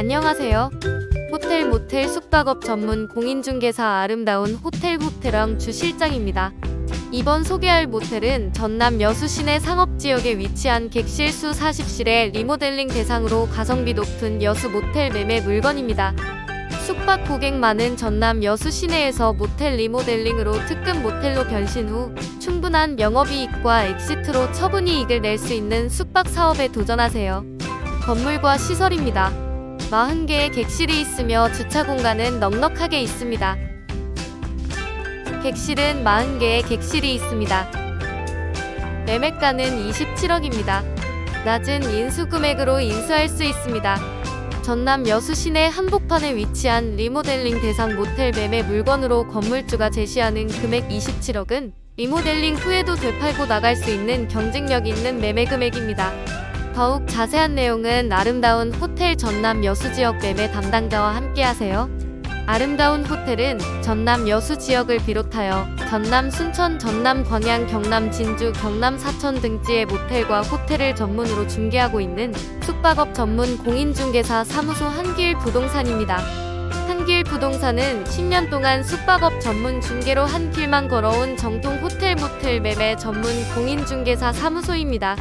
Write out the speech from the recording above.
안녕하세요. 호텔 모텔 숙박업 전문 공인중개사 아름다운 호텔 호텔왕 주 실장입니다. 이번 소개할 모텔은 전남 여수 시내 상업지역에 위치한 객실 수 40실의 리모델링 대상으로 가성비 높은 여수 모텔 매매 물건입니다. 숙박 고객 많은 전남 여수 시내에서 모텔 리모델링으로 특급 모텔로 변신 후 충분한 영업이익과 엑시트로 처분이익을 낼 수 있는 숙박 사업에 도전하세요. 건물과 시설입니다. 40개의 객실이 있으며 주차 공간은 넉넉하게 있습니다. 객실은 40개의 객실이 있습니다. 매매가는 27억입니다. 낮은 인수 금액으로 인수할 수 있습니다. 전남 여수 시내 한복판에 위치한 리모델링 대상 모텔 매매 물건으로 건물주가 제시하는 금액 27억은 리모델링 후에도 되팔고 나갈 수 있는 경쟁력 있는 매매 금액입니다. 더욱 자세한 내용은 아름다운 호텔 전남 여수 지역 매매 담당자와 함께 하세요. 아름다운 호텔은 전남 여수 지역을 비롯하여 전남 순천, 전남 광양, 경남 진주, 경남 사천 등지의 모텔과 호텔을 전문으로 중개하고 있는 숙박업 전문 공인중개사 사무소 한길 부동산입니다. 한길 부동산은 10년 동안 숙박업 전문 중개로 한 길만 걸어온 정통 호텔 모텔 매매 전문 공인중개사 사무소입니다.